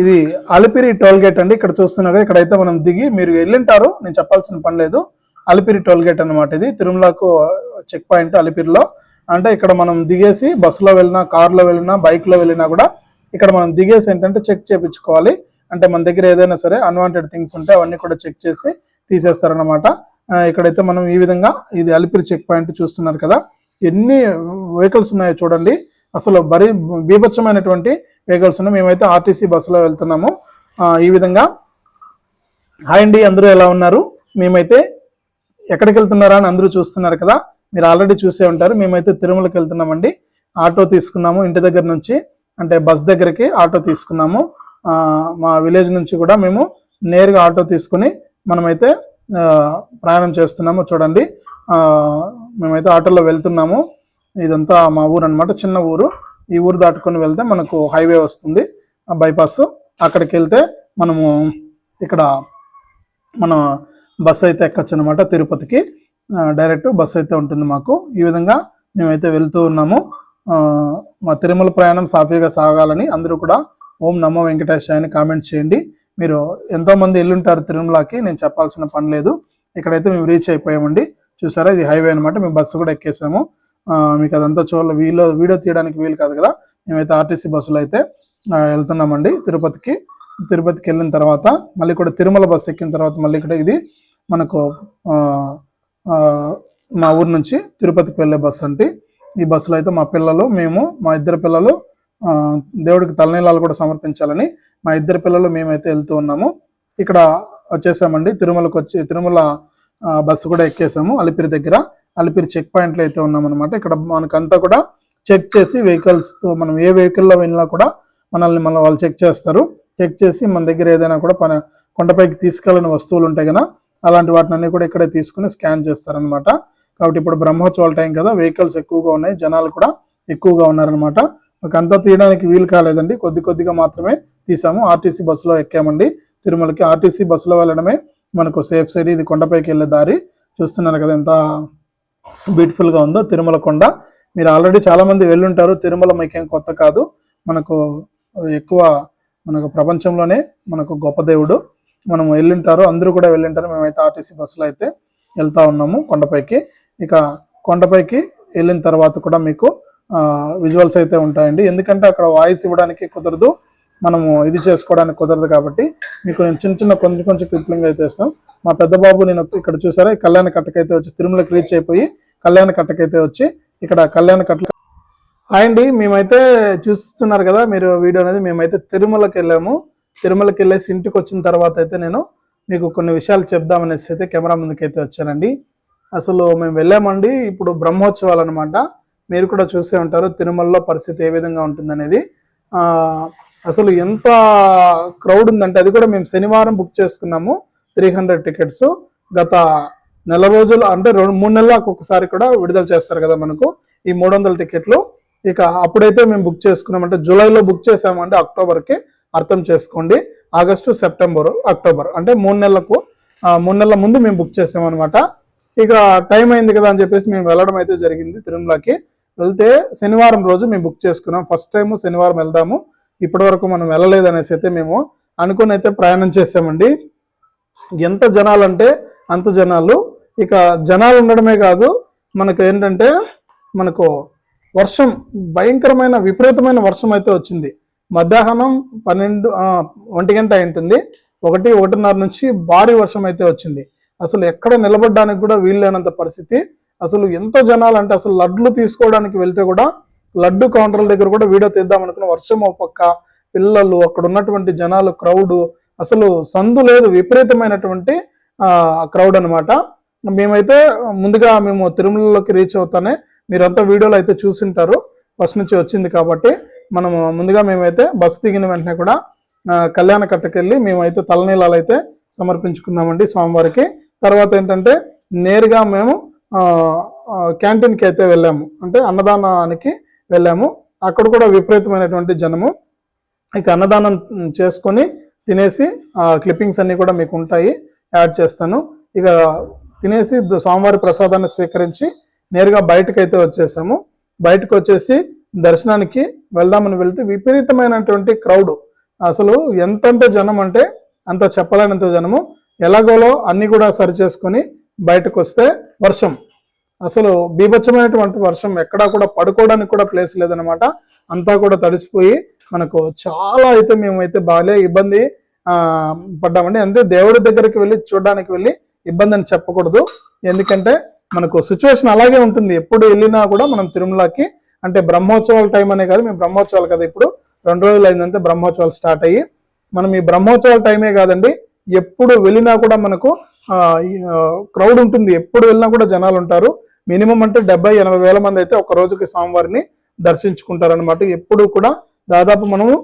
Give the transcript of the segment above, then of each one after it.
ఇది Alipiri toll gate అండి. ఇక్కడ చూస్తున్నారు ఇక్కడైతే మనం దిగి మీరు వెళ్ళింటారు. నేను చెప్పాల్సిన పని లేదు. అలిపిరి టోల్ గేట్ అన్నమాట ఇది. తిరుమలకు చెక్ పాయింట్ అలిపిరిలో. అంటే ఇక్కడ మనం దిగేసి బస్సులో వెళ్ళినా కార్లో వెళ్ళినా బైక్లో వెళ్ళినా కూడా ఇక్కడ మనం దిగేసి ఏంటంటే చెక్ చేయించుకోవాలి. అంటే మన దగ్గర ఏదైనా సరే అన్వాంటెడ్ థింగ్స్ ఉంటే అవన్నీ కూడా చెక్ చేసి తీసేస్తారనమాట ఇక్కడైతే మనం ఈ విధంగా ఇది అలిపిరి చెక్ పాయింట్ చూస్తున్నారు కదా. ఎన్ని వెహికల్స్ ఉన్నాయో చూడండి. అసలు బరీ బీభత్సమైనటువంటి వెహికల్స్ ఉన్నాయి. మేమైతే ఆర్టీసీ బస్సులో వెళ్తున్నాము. ఈ విధంగా. హాయ్ అండి అందరూ ఎలా ఉన్నారు? మేమైతే ఎక్కడికి వెళ్తున్నారా అని అందరూ చూస్తున్నారు కదా. మీరు ఆల్రెడీ చూసే ఉంటారు. మేమైతే తిరుమలకి వెళ్తున్నామండి. ఆటో తీసుకున్నాము. ఇంటి దగ్గర నుంచి అంటే బస్ దగ్గరికి ఆటో తీసుకున్నాము. మా విలేజ్ నుంచి కూడా మేము నేరుగా ఆటో తీసుకుని మనమైతే ప్రయాణం చేస్తున్నాము చూడండి. మేమైతే ఆటోలో వెళ్తున్నాము. ఇదంతా మా ఊరు అనమాట చిన్న ఊరు. ఈ ఊరు దాటుకొని వెళ్తే మనకు హైవే వస్తుంది బైపాస్. అక్కడికి వెళ్తే మనము ఇక్కడ మన బస్సు అయితే ఎక్కచ్చు అనమాట తిరుపతికి డైరెక్ట్ బస్సు అయితే ఉంటుంది మాకు. ఈ విధంగా మేమైతే వెళ్తూ ఉన్నాము. మా తిరుమల ప్రయాణం సాఫీగా సాగాలని అందరూ కూడా ఓం నమో వెంకటేశాయ అని కామెంట్ చేయండి. మీరు ఎంతోమంది ఎల్లుంటారు తిరుమలకి నేను చెప్పాల్సిన పని లేదు. ఇక్కడైతే మేము రీచ్ అయిపోయామండి. చూసారా ఇది హైవే అనమాట మేము బస్సు కూడా ఎక్కేసాము. మీకు అదంతా చూడాలి వీలో వీడియో తీయడానికి వీలు కాదు కదా? మేమైతే ఆర్టీసీ బస్సులో అయితే వెళ్తున్నామండి తిరుపతికి. తిరుపతికి వెళ్ళిన తర్వాత మళ్ళీ కూడా తిరుమల బస్సు ఎక్కిన తర్వాత మళ్ళీ ఇక్కడ ఇది మనకు మా ఊరు నుంచి తిరుపతికి వెళ్ళే బస్సు అంటే ఈ బస్సులో అయితే మా పిల్లలు మేము మా ఇద్దరు పిల్లలు దేవుడికి తలనీలాలు కూడా సమర్పించాలని మా ఇద్దరు పిల్లలు మేమైతే వెళ్తూ ఉన్నాము. ఇక్కడ వచ్చేసామండి తిరుమలకు వచ్చి తిరుమల బస్సు కూడా ఎక్కేసాము అలిపిరి దగ్గర. అలిపిరి చెక్ పాయింట్లు అయితే ఉన్నామన్నమాట. ఇక్కడ మనకంతా కూడా చెక్ చేసి వెహికల్స్ మనం ఏ వెహికల్లో వెళ్ళినా కూడా మనల్ని మన వాళ్ళు చెక్ చేస్తారు. చెక్ చేసి మన దగ్గర ఏదైనా కూడా పని కొండపైకి తీసుకెళ్ళని వస్తువులు ఉంటాయి కదా అలాంటి వాటిని కూడా ఇక్కడే తీసుకుని స్కాన్ చేస్తారనమాట కాబట్టి ఇప్పుడు బ్రహ్మోత్సవాల టైం కదా వెహికల్స్ ఎక్కువగా ఉన్నాయి జనాలు కూడా ఎక్కువగా ఉన్నారనమాట మాకు అంతా తీయడానికి వీలు కాలేదండి. కొద్ది కొద్దిగా మాత్రమే తీసాము. ఆర్టీసీ బస్సులో ఎక్కామండి. తిరుమలకి ఆర్టీసీ బస్సులో వెళ్ళడమే మనకు సేఫ్ సైడ్ ఇది కొండపైకి వెళ్ళే దారి. చూస్తున్నారు కదా ఎంత బ్యూటిఫుల్గా ఉందో తిరుమల కొండ. మీరు ఆల్రెడీ చాలామంది వెళ్ళుంటారు. తిరుమల మీకేం కొత్త కాదు. మనకు ఎక్కువ మనకు ప్రపంచంలోనే మనకు గొప్ప దేవుడు. మనం వెళ్ళుంటారు. అందరూ కూడా వెళ్ళుంటారు. మేమైతే ఆర్టీసీ బస్సులో అయితే వెళ్తా ఉన్నాము కొండపైకి. ఇక కొండపైకి వెళ్ళిన తర్వాత కూడా మీకు విజువల్స్ అయితే ఉంటాయండి. ఎందుకంటే అక్కడ వాయిస్ ఇవ్వడానికి కుదరదు. మనము ఇది చేసుకోవడానికి కుదరదు కాబట్టి మీకు నేను చిన్న చిన్న కొంచెం కొంచెం క్లిప్లింగ్ అయితే ఇస్తాం. మా పెద్ద బాబు నేను ఇక్కడ చూసారా? కళ్యాణ కట్టకైతే వచ్చి తిరుమలకి రీచ్ అయిపోయి కళ్యాణ కట్టకైతే వచ్చి ఇక్కడ కళ్యాణ కట్ట హాయ్ అండి మేమైతే చూస్తున్నారు కదా మీరు వీడియో అనేది మేమైతే తిరుమలకి వెళ్ళాము. తిరుమలకి వెళ్ళేసి ఇంటికి వచ్చిన తర్వాత అయితే నేను మీకు కొన్ని విషయాలు చెప్దామనేసి అయితే కెమెరా ముందుకైతే అయితే వచ్చానండి. అసలు మేము వెళ్ళామండి ఇప్పుడు బ్రహ్మోత్సవాలు అనమాట మీరు కూడా చూసే ఉంటారు తిరుమలలో పరిస్థితి ఏ విధంగా ఉంటుందనేది. అసలు ఎంత క్రౌడ్ ఉందంటే అది కూడా మేము శనివారం బుక్ చేసుకున్నాము. త్రీ హండ్రెడ్ టికెట్స్ గత నెల రోజులు అంటే రెండు మూడు నెలలకు ఒకసారి కూడా విడుదల చేస్తారు కదా మనకు ఈ మూడు వందల టికెట్లు. ఇక అప్పుడైతే మేము బుక్ చేసుకున్నాం అంటే జూలైలో బుక్ చేసామంటే అక్టోబర్కి అర్థం చేసుకోండి. ఆగస్టు సెప్టెంబర్ అక్టోబర్ అంటే మూడు నెలలకు మూడు నెలల ముందు మేము బుక్ చేసామన్నమాట ఇక టైం అయింది కదా అని చెప్పేసి మేము వెళ్ళడం అయితే జరిగింది తిరుమలకి. వెళ్తే శనివారం రోజు మేము బుక్ చేసుకున్నాం. ఫస్ట్ టైం శనివారం వెళ్దాము. ఇప్పటి వరకు మనం వెళ్ళలేదు అనేసి అయితే మేము అనుకుని అయితే ప్రయాణం చేసామండి ఎంత జనాలు అంటే అంత జనాలు. ఇక జనాలు ఉండడమే కాదు మనకు ఏంటంటే మనకు వర్షం భయంకరమైన విపరీతమైన వర్షం అయితే వచ్చింది. మధ్యాహ్నం పన్నెండు ఒంటి గంట అయి ఉంటుంది ఒకటి ఒకటిన్నర నుంచి భారీ వర్షం అయితే వచ్చింది. అసలు ఎక్కడ నిలబడడానికి కూడా వీల్లేనంత పరిస్థితి. అసలు ఎంత జనాలు అంటే అసలు లడ్లు తీసుకోవడానికి వెళ్తే కూడా లడ్డు కౌంటర్ల దగ్గర కూడా వీడియో తీద్దాం అనుకున్న వర్షం ఒక పక్క పిల్లలు అక్కడ ఉన్నటువంటి జనాలు క్రౌడ్ అసలు సందు లేదు విపరీతమైనటువంటి క్రౌడ్ అనమాట మేమైతే ముందుగా మేము తిరుమలలోకి రీచ్ అవుతానే మీరంతా వీడియోలు అయితే చూసింటారు. ఫస్ట్ నుంచి వచ్చింది కాబట్టి మనము ముందుగా మేమైతే బస్సు దిగిన వెంటనే కూడా కళ్యాణ కట్టకెళ్ళి మేమైతే తలనీలాలు అయితే సమర్పించుకున్నామండి స్వామివారికి. తర్వాత ఏంటంటే నేరుగా మేము క్యాంటీన్కి అయితే వెళ్ళాము. అంటే అన్నదానానికి వెళ్ళాము. అక్కడ కూడా విపరీతమైనటువంటి జనము. ఇక అన్నదానం చేసుకొని తినేసి ఆ క్లిప్పింగ్స్ అన్నీ కూడా మీకు ఉంటాయి. యాడ్ చేస్తాను. ఇక తినేసి సోమవారి స్వామివారి ప్రసాదాన్ని స్వీకరించి నేరుగా బయటకు అయితే వచ్చేసాము. బయటకు వచ్చేసి దర్శనానికి వెళ్దామని వెళ్తే విపరీతమైనటువంటి క్రౌడ్ అసలు ఎంత అంటే జనం అంటే అంత చెప్పలేనంత జనము. ఎలాగోలో అన్నీ కూడా సరి చేసుకొని బయటకు వస్తే వర్షం. అసలు బీభత్సమైనటువంటి వర్షం ఎక్కడా కూడా పడుకోవడానికి కూడా ప్లేస్ లేదనమాట అంతా కూడా తడిసిపోయి మనకు చాలా అయితే మేమైతే బాగాలే ఇబ్బంది పడ్డామండి. అంతే దేవుడి దగ్గరికి వెళ్ళి చూడడానికి వెళ్ళి ఇబ్బంది అని చెప్పకూడదు. ఎందుకంటే మనకు సిచ్యువేషన్ అలాగే ఉంటుంది. ఎప్పుడు వెళ్ళినా కూడా మనం తిరుమలకి అంటే బ్రహ్మోత్సవాల టైం అనే కాదు మేము బ్రహ్మోత్సవాలు కదా ఇప్పుడు. రెండు రోజులు అయిందంటే బ్రహ్మోత్సవాలు స్టార్ట్ అయ్యి మనం ఈ బ్రహ్మోత్సవాల టైమే కాదండి ఎప్పుడు వెళ్ళినా కూడా మనకు క్రౌడ్ ఉంటుంది. ఎప్పుడు వెళ్ళినా కూడా జనాలు ఉంటారు. మినిమం అంటే డెబ్బై ఎనభై వేల మంది అయితే ఒక రోజుకి స్వామివారిని దర్శించుకుంటారు అనమాట ఎప్పుడు కూడా దాదాపు మనము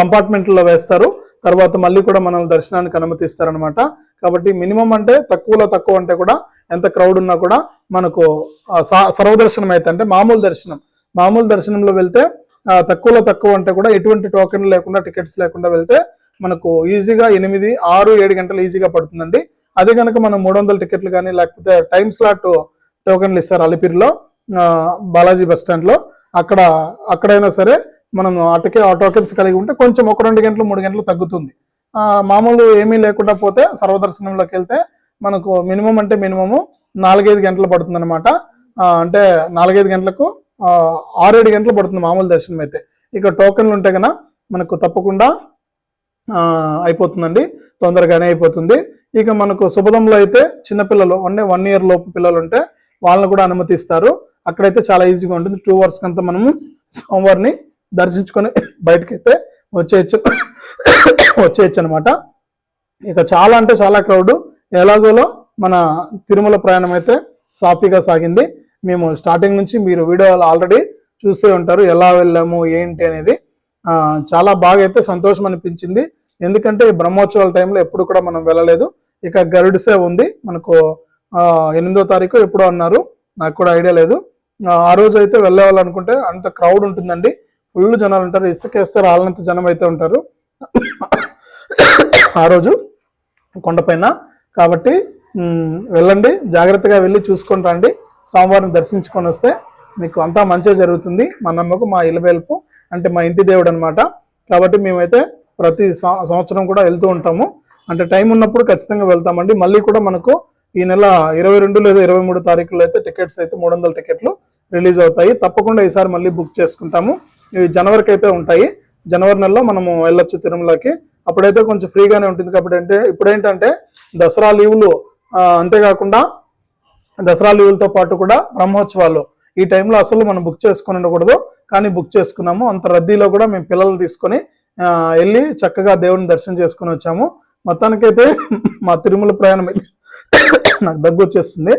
కంపార్ట్మెంట్లో వేస్తారు. తర్వాత మళ్ళీ కూడా మనం దర్శనానికి అనుమతిస్తారనమాట కాబట్టి మినిమం అంటే తక్కువలో తక్కువ అంటే కూడా ఎంత క్రౌడ్ ఉన్నా కూడా మనకు సర్వదర్శనం అయితే అంటే మామూలు దర్శనం. మామూలు దర్శనంలో వెళ్తే తక్కువలో తక్కువ అంటే కూడా ఎటువంటి టోకెన్ లేకుండా టికెట్స్ లేకుండా వెళ్తే మనకు ఈజీగా ఎనిమిది ఆరు ఏడు గంటలు ఈజీగా పడుతుందండి. అదే కనుక మనం మూడు వందల టికెట్లు కానీ లేకపోతే టైం స్లాట్ టోకెన్లు ఇస్తారు అలిపిరిలో. బాలాజీ బస్ స్టాండ్లో. అక్కడ అక్కడైనా సరే మనం అటుకే ఆ టోకెన్స్ కలిగి ఉంటే కొంచెం ఒక రెండు గంటలు మూడు గంటలు తగ్గుతుంది. మామూలు ఏమీ లేకుండా పోతే సర్వదర్శనంలోకి వెళ్తే మనకు మినిమం అంటే మినిమము నాలుగైదు గంటలు పడుతుంది అనమాట అంటే నాలుగైదు గంటలకు ఆరేడు గంటలు పడుతుంది మామూలు దర్శనం అయితే. ఇక టోకెన్లు ఉంటే కనుక మనకు తప్పకుండా అయిపోతుందండి. తొందరగానే అయిపోతుంది. ఇక మనకు శుభదంలో అయితే చిన్నపిల్లలు అంటే వన్ ఇయర్ లోపు పిల్లలు ఉంటే వాళ్ళని కూడా అనుమతిస్తారు. అక్కడైతే చాలా ఈజీగా ఉంటుంది. టూ అవర్స్ కంతా మనము సోమవారిని దర్శించుకొని బయటకైతే వచ్చేయచ్చు. వచ్చేయచ్చు అనమాట ఇక చాలా అంటే చాలా క్రౌడ్ ఎలాగోలో మన తిరుమల ప్రయాణం అయితే సాఫీగా సాగింది. మేము స్టార్టింగ్ నుంచి మీరు వీడియోలు ఆల్రెడీ చూస్తూ ఉంటారు. ఎలా వెళ్ళాము ఏంటి అనేది చాలా బాగా అయితే సంతోషం అనిపించింది. ఎందుకంటే ఈ బ్రహ్మోత్సవాల టైంలో ఎప్పుడు కూడా మనం వెళ్ళలేదు. ఇక గరుడిసే ఉంది. మనకు ఎనిమిదో తారీఖు ఎప్పుడో అన్నారు. నాకు కూడా ఐడియా లేదు. ఆ, రోజు అయితే వెళ్ళేవాళ్ళనుకుంటే అంత క్రౌడ్ ఉంటుందండి. ఫుల్ జనాలు ఉంటారు. ఇసుకేస్తే రాళ్ళంత జనం అయితే ఉంటారు. ఆ రోజు కొండపైన కాబట్టి వెళ్ళండి. జాగ్రత్తగా వెళ్ళి చూసుకొని రండి. సోమవారం దర్శించుకొని వస్తే మీకు అంతా మంచిగా జరుగుతుంది. మా నమ్మకం మా ఇలవేల్పు అంటే మా ఇంటి దేవుడు అనమాట కాబట్టి మేమైతే ప్రతి సంవత్సరం కూడా వెళ్తూ ఉంటాము. అంటే టైం ఉన్నప్పుడు ఖచ్చితంగా వెళ్తామండి. మళ్ళీ కూడా మనకు ఈ నెల ఇరవై రెండు లేదా ఇరవై మూడు తారీఖులో అయితే టికెట్స్ అయితే మూడు వందల టికెట్లు రిలీజ్ అవుతాయి. తప్పకుండా ఈసారి మళ్ళీ బుక్ చేసుకుంటాము. ఇవి జనవరికి అయితే ఉంటాయి. జనవరి నెలలో మనము వెళ్ళొచ్చు తిరుమలకి. అప్పుడైతే కొంచెం ఫ్రీగానే ఉంటుంది కాబట్టి అంటే ఇప్పుడేంటంటే దసరా లీవులు అంతేకాకుండా దసరా లీవులతో పాటు కూడా బ్రహ్మోత్సవాలు ఈ టైంలో అసలు మనం బుక్ చేసుకుని ఉండకూడదు. కానీ బుక్ చేసుకున్నాము. అంత రద్దీలో కూడా మేము పిల్లలు తీసుకొని వెళ్ళి చక్కగా దేవుని దర్శనం చేసుకుని వచ్చాము. మొత్తానికైతే మా తిరుమల ప్రయాణం అయితే నాకు దగ్గు వచ్చేస్తుంది.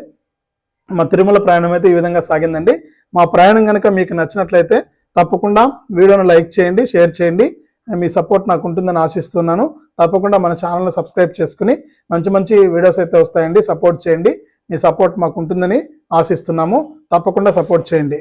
మా తిరుమల ప్రయాణం అయితే ఈ విధంగా సాగిందండి. మా ప్రయాణం కనుక మీకు నచ్చినట్లయితే తప్పకుండా వీడియోను లైక్ చేయండి షేర్ చేయండి. మీ సపోర్ట్ నాకు ఉంటుందని ఆశిస్తున్నాను. తప్పకుండా మన ఛానల్ని సబ్స్క్రైబ్ చేసుకుని మంచి మంచి వీడియోస్ అయితే వస్తాయండి. సపోర్ట్ చేయండి. మీ సపోర్ట్ మాకు ఉంటుందని ఆశిస్తున్నాము. తప్పకుండా సపోర్ట్ చేయండి.